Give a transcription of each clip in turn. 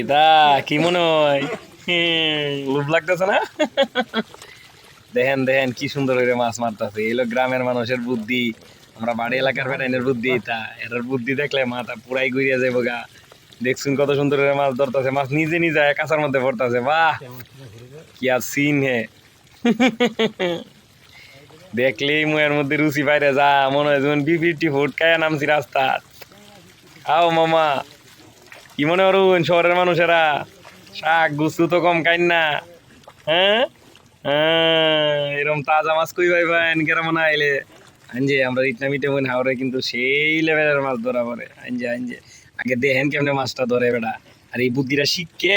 কিতা কি মনে হয়? লাগতেছে না? দেখেন দেখেন, কি সুন্দর করে মাছ মারতেছে। গ্রামের মানুষের বুদ্ধি, আমরা বাড়ি এলাকার বুদ্ধি এটার বুদ্ধি দেখলে মাথা পুরাই গা। দেখছুন কত সুন্দর করে মাছ ধরতেছে। মাছ নিজে নিজে কাঁচার মধ্যে পড়তেছে। বাহ! কি আর সিন হে। দেখলেই মুয়ের মধ্যে রুচি বাইরে যা। মনে হয় যেমন বিপিটি ফুট কায়া নামছি রাস্তা আও মামা। কি মনে করুন শহরের মানুষেরা? শাক, গুস্তু তো কম খাইন না। হ্যাঁ? হ্যাঁ এরকম তাজা মাছ কই ভাই ভাই কেরম আইলে আনজে, আমরা ইটনা মিটে মন হাওড়ে কিন্তু সেই লেভেলের মাছ ধরা পড়ে। আনজে আনজে। আগে দেখেন কেমনে মাছটা ধরে বেটা। আর এই বুদ্ধিটা শিখকে,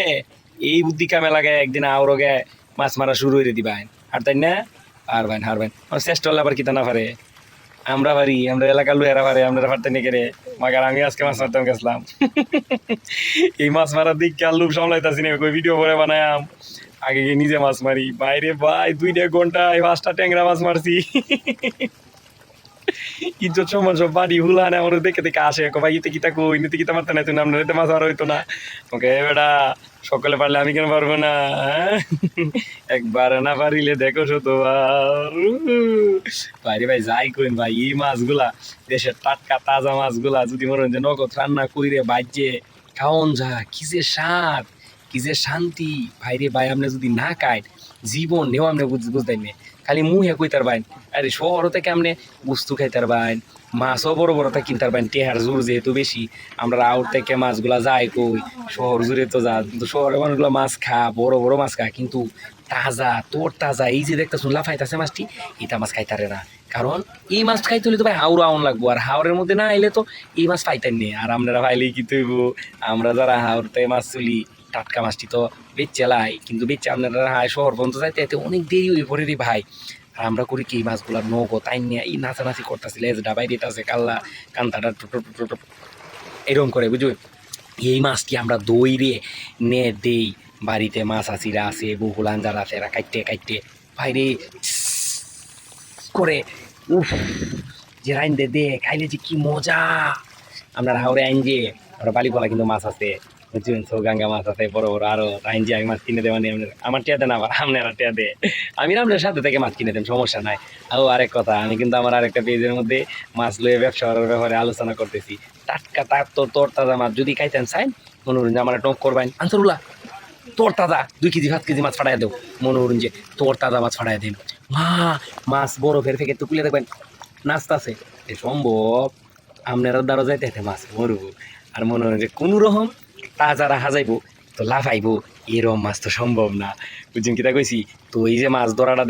এই বুদ্ধি কামে লাগে একদিন আওড়ো গে মাছ মারা শুরু হয়ে দিবা আর তাই না হারবেন হারবেন চেষ্টা হলে আবার কিতা না পারে। আমরা পারি আমরা এলাকার লুয়েরা পারে আমরা পারতে নাকি রে মাগার, আমি আজকে মাছ মারতাম, গেছিলাম। এই মাছ মারার দিক কাল লোক সামলাইতাছি না, কই ভিডিও করে বানায়াম। আগে গিয়ে নিজে মাছ মারি। বাইরে ভাই, দুইটা ঘন্টায় পাঁচটা ট্যাংরা মাছ মারছি। ইজ্জত সমান সব বাড়ি হুলানে আমার দেখে দেখে আসে। ভাই, ইতে কিতা কই? নিতে কিতা মারতে তুমি আপনার এতে মাছ মারা হইতো না। ওকে বেটা সকলে পারলে আমি কেন পারব না হ্যাঁ? একবার না পারিলে দেখো শতবার ভাই ভাই, যাই করেন ভাই, এই মাছগুলা, দেশের টাটকা তাজা মাছগুলা যদি মনে হয় যে নগদ রান্না কইরে বাজ্যে খাওন যা, কি যে কি যে শান্তি। ভাইরে ভাই আপনি যদি না খায় জীবন নেও আপনি বুঝ বুঝতেন না। খালি মুহে কইতার বাইন। আরে শহর থেকে আপনি বস্তু খাইতার বাইন? মাছও বড় বড় তা কিনতার বাইন। টেহার জোর যেহেতু বেশি, আমরা আউট থেকে মাছগুলা যাই কই। শহর জুড়ে তো যা কিন্তু শহরের মানুষগুলো মাছ খা, বড় বড় মাছ খা, কিন্তু তাজা, তোর তাজা, এই যে দেখতে শুনলা ফাইতাছে মাছটি, এটা মাছ খাইতারে না। কারণ এই মাছ খাইতে হলে তো ভাই হাওড়া আউন লাগবো। আর হাওড়ের মধ্যে না এলে তো এই মাছ পাইতেন নেই আর আমরা পাইলেই কি তৈব? আমরা যারা হাওড়তে মাছ তুলি টাটকা মাছটি তো বেচে লাই, কিন্তু বেচে আপনারা হায় শহর পর্যন্ত যাইতে এতে অনেক দেরি হয়ে পড়ে রে ভাই। আর আমরা করি কি, মাছগুলা নগো তাই নিয়ে এই নাচানাচি করতেছি লেজ ডাবাই দিতেছে কাল্লা, কান্তাটা এরকম করে বুঝো এই মাছটি আমরা দইরে নে দেই, বাড়িতে মাছ আসিরা আছে বহুলান যারা আছে, এরা কাইটে কাইটে, ভাইরে করে, উফ, যে রাইন দে খাইলে যে কি মজা। আমরা হাওড়ে আইন যে আমরা বালিপলা কিন্তু মাছ আছে। বুঝছেন সৌগাঙ্গা মাছ আছে, বড় বড় আরও রাইন যে আমি মাছ কিনে দেওয়া নিয়ে আমার টিয়া দেন আবার আপনারা টিয়া দে। আমি আপনার সাথে থেকে মাছ কিনে দেন, সমস্যা নাই। আরও আরেক কথা, আমি কিন্তু আমার আরেকটা পেজের মধ্যে মাছ লয়ে ব্যবসা করার ব্যাপারে আলোচনা করতেছি। টাটকা তার তো তোর তাজা মাছ, যদি খাইতেন চাইন মনে করুন আমার টক করবেন। আনসারুল্লাহ তোর তাজা দুই কেজি, সাত কেজি মাছ ফাটাই দেও। মনে করুন যে তোর তাজা মাছ ফাটাই দেন। মা, মাছ বড় ফের থেকে তো তুলে দেখবেন, নাচতাছে। সম্ভব আপনারা দ্বারা যাইতে মাছ মরবো আর মনে হয় কোনো রকম তাজা রাখা যাইব তো লাফাইব, এরম মাছ তো সম্ভব না। বুঝছেন কিতা কইছি? তো এই যে মাছ ধরাটা